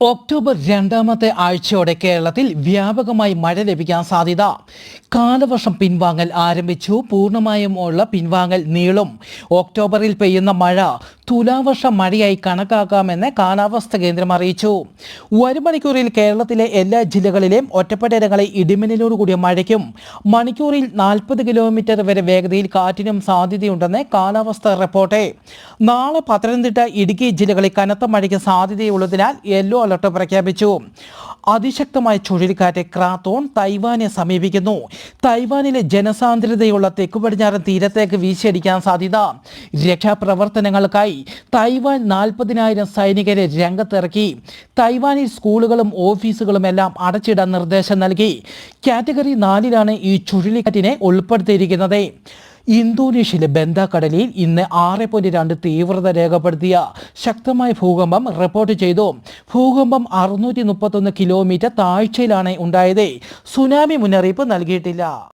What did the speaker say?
October രണ്ടാമത്തെ ആഴ്ചയോടെ കേരളത്തിൽ വ്യാപകമായി മഴ ലഭിക്കാൻ സാധ്യത. കാലവർഷം പിൻവാങ്ങൽ ആരംഭിച്ചു. പൂർണമായും ഉള്ള പിൻവാങ്ങൽ നീളും. ഒക്ടോബറിൽ പെയ്യുന്ന മഴ തുലാവർഷ മഴയായി കണക്കാക്കാമെന്ന് കാലാവസ്ഥ കേന്ദ്രം അറിയിച്ചു. ഒരു മണിക്കൂറിൽ കേരളത്തിലെ എല്ലാ ജില്ലകളിലെയും ഒറ്റപ്പെട്ടയിടങ്ങളിൽ ഇടിമിന്നലോടുകൂടിയ മഴയ്ക്കും മണിക്കൂറിൽ നാൽപ്പത് കിലോമീറ്റർ വരെ വേഗതയിൽ കാറ്റിനും സാധ്യതയുണ്ടെന്ന് കാലാവസ്ഥ റിപ്പോർട്ട്. നാളെ പത്തനംതിട്ട ഇടുക്കി ജില്ലകളിൽ കനത്ത മഴയ്ക്ക് സാധ്യതയുള്ളതിനാൽ യെല്ലോ അലർട്ട് പ്രഖ്യാപിച്ചു. അതിശക്തമായ ചുഴലിക്കാറ്റ് ക്രാത്തോൺ തൈവാനെ സമീപിക്കുന്നു. തൈവാനിലെ ജനസാന്ദ്രതയുള്ള തെക്കു പടിഞ്ഞാറൻ തീരത്തേക്ക് വീശിയടിക്കാൻ സാധ്യത. രക്ഷാപ്രവർത്തനങ്ങൾക്കായി തൈവാൻ നാൽപ്പതിനായിരം സൈനികരെ രംഗത്തിറക്കി. തൈവാനിൽ സ്കൂളുകളും ഓഫീസുകളും എല്ലാം അടച്ചിടാൻ നിർദ്ദേശം നൽകി. കാറ്റഗറി നാലിലാണ് ഈ ചുഴലിക്കാറ്റിനെ ഉൾപ്പെടുത്തിയിരിക്കുന്നത്. ഇന്തോനേഷ്യയിലെ ബന്ദാക്കടലിൽ ഇന്ന് ആറ് പോയിന്റ് രണ്ട് തീവ്രത രേഖപ്പെടുത്തിയ ശക്തമായ ഭൂകമ്പം റിപ്പോർട്ട് ചെയ്തു. ഭൂകമ്പം അറുന്നൂറ്റി മുപ്പത്തൊന്ന് കിലോമീറ്റർ താഴ്ചയിലാണ് ഉണ്ടായത്. സുനാമി മുന്നറിയിപ്പ് നൽകിയിട്ടില്ല.